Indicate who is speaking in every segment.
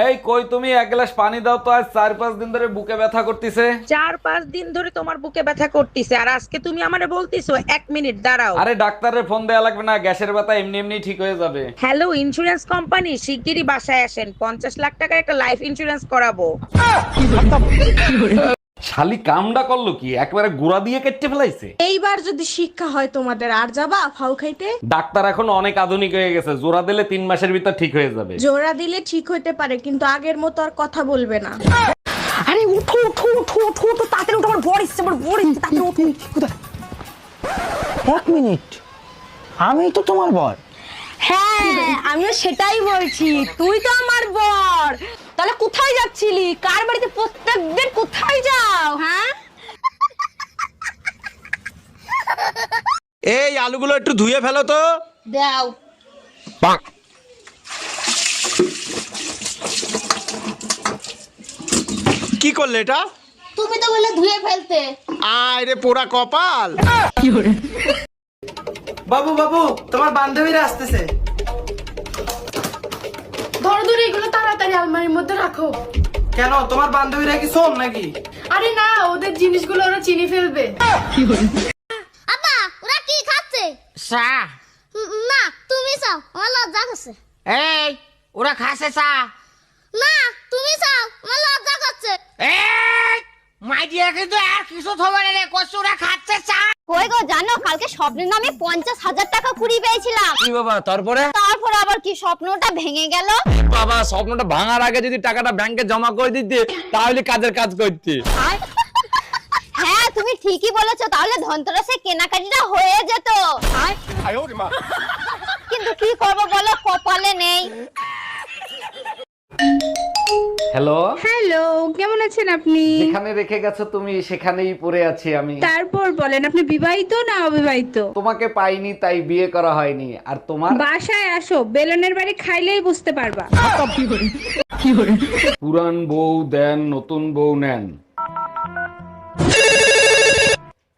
Speaker 1: এই কই তুমি? এক গ্লাস পানি দাও তো আজ চার পাঁচ দিন ধরে বুকে ব্যথা করতেছে।
Speaker 2: চার পাঁচ দিন ধরে তোমার বুকে ব্যথা করতেছে আর আজকে তুমি আমারে বলতিছো এক মিনিট দাঁড়াও।
Speaker 1: আরে ডাক্তারের ফোন দেয়া লাগবে না গ্যাসের ব্যথা এমনি এমনি ঠিক হয়ে যাবে।
Speaker 2: হ্যালো ইন্স্যুরেন্স কোম্পানি শিগগিরই বাসায় আসেন পঞ্চাশ লাখ টাকার একটা লাইফ ইন্স্যুরেন্স করাবো।
Speaker 1: শালি কামডা করল কি? একবারে গুড়া দিয়ে কেটে ফেলাইছে?
Speaker 3: এইবার যদি শিক্ষা হয় তোমাদের আর যাবা ফাউ খাইতে?
Speaker 1: ডাক্তার এখন অনেক আধুনিক হয়ে গেছে জোড়া দিলে তিন মাসের ভিতর ঠিক হয়ে যাবে।
Speaker 3: জোড়া দিলে ঠিক হইতে পারে কিন্তু আগের মতো আর কথা বলবে না।
Speaker 4: আরে উঠো উঠো উঠো উঠো উঠো তাড়াতাড়ি উঠো আমার বর এসছে আমার বর এসছে তাড়াতাড়ি উঠো। কোথায়?
Speaker 5: এক মিনিট আমি তো তোমার বর।
Speaker 4: হ্যাঁ আমিও সেটাই বলছি তুই তো আমার বর। তাহলে কোথায় যাচ্ছিলি? কার বাড়িতে প্রত্যেকদিন কোথায় যাও হ্যাঁ?
Speaker 6: এই আলুগুলো একটু ধুয়ে ফেলো তো।
Speaker 4: দাও।
Speaker 6: কি করলে এটা?
Speaker 4: তুমি তো বলে ধুয়ে ফেলতে।
Speaker 6: আয় রে পোড়া কপাল।
Speaker 7: বাবু বাবু তোমার বান্ধবীরা আসতেছে।
Speaker 8: ধরো ধরো এগুলো তাড়াতাড়ি আলমারির মধ্যে রাখো।
Speaker 7: কেন? তোমার বান্ধবীরা কি শোন নাকি?
Speaker 8: আরে না ওদের জিনিসগুলো ওরা চিনি ফেলবে।
Speaker 9: আপা ওরা কি খাচ্ছে?
Speaker 2: চা।
Speaker 9: না তুমি চাও আমার লজ্জা করছে।
Speaker 2: এই ওরা খাসে চা।
Speaker 9: না তুমি চাও আমার লজ্জা করছে।
Speaker 2: এই মাইডিয়া কিন্তু আর কিছু থবে রে কচুরা খাচ্ছে চা
Speaker 9: কই গো জানো কালকে স্বপ্নের নামে পঞ্চাশ হাজার টাকা কুড়ি পেয়েছিলাম।
Speaker 5: কি বাবা তারপরে?
Speaker 9: তারপর আবার কি স্বপ্নটা ভেঙে গেল?
Speaker 5: বাবা স্বপ্নটা ভাঙার আগে যদি টাকাটা ব্যাংকে জমা করে দিতে তাহলে কাজের কাজ করতে।
Speaker 9: হ্যাঁ তুমি ঠিকই বলেছ তাহলে ধনতেরাসে কেনাকাটিটা হয়ে যেত। কিন্তু কি করব বলো কপালে নেই।
Speaker 1: হ্যালো
Speaker 3: হ্যালো কেমন আছেন আপনি?
Speaker 1: যেখানে রেখে গেছো তুমি সেখানেই পড়ে আছি আমি।
Speaker 3: তারপর বলেন আপনি বিবাহিত না অবিবাহিত?
Speaker 1: তোমাকে পাইনি তাই বিয়ে করা হয়নি। আর তোমার?
Speaker 3: বাসায় আসো বেলনের বাড়ি খাইলেই বুঝতে পারবা। কি করে?
Speaker 1: পুরান বউ দেন নতুন বউ নেন।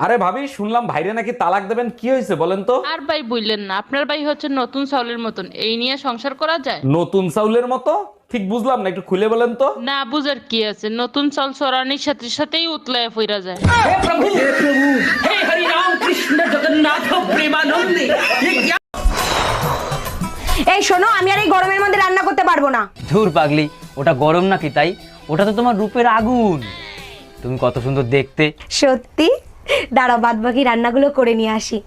Speaker 1: আরে ভাবি শুনলাম ভাইরে নাকি তালাক দেবেন। কি হয়েছে বলেন তো?
Speaker 10: আর ভাই বললেন না আপনার ভাই হচ্ছে নতুন চাউলের মতন। এই নিয়ে সংসার করা যায়?
Speaker 1: নতুন চাউলের মতো? ঠিক বুঝলাম না একটু খুলে বলেন তো।
Speaker 10: না বুঝার কি আছে? নতুন চাল সরানির সাথে সাথেই উতলায় ফিরা যায়। হে প্রভু হে প্রভু হে হরি রাম কৃষ্ণ জগন্নাথ প্রেমানন্দে।
Speaker 4: এই শোনো আমি আর এই গরমের মধ্যে রান্না করতে পারব না।
Speaker 5: ধুর পাগলি ওটা গরম নাকি তাই? ওটা তো তোমার রূপের আগুন। তুমি কত সুন্দর দেখতে।
Speaker 4: সত্যি? দাঁড়াও বাদবাকি রান্নাগুলো করে নিয়ে আসি।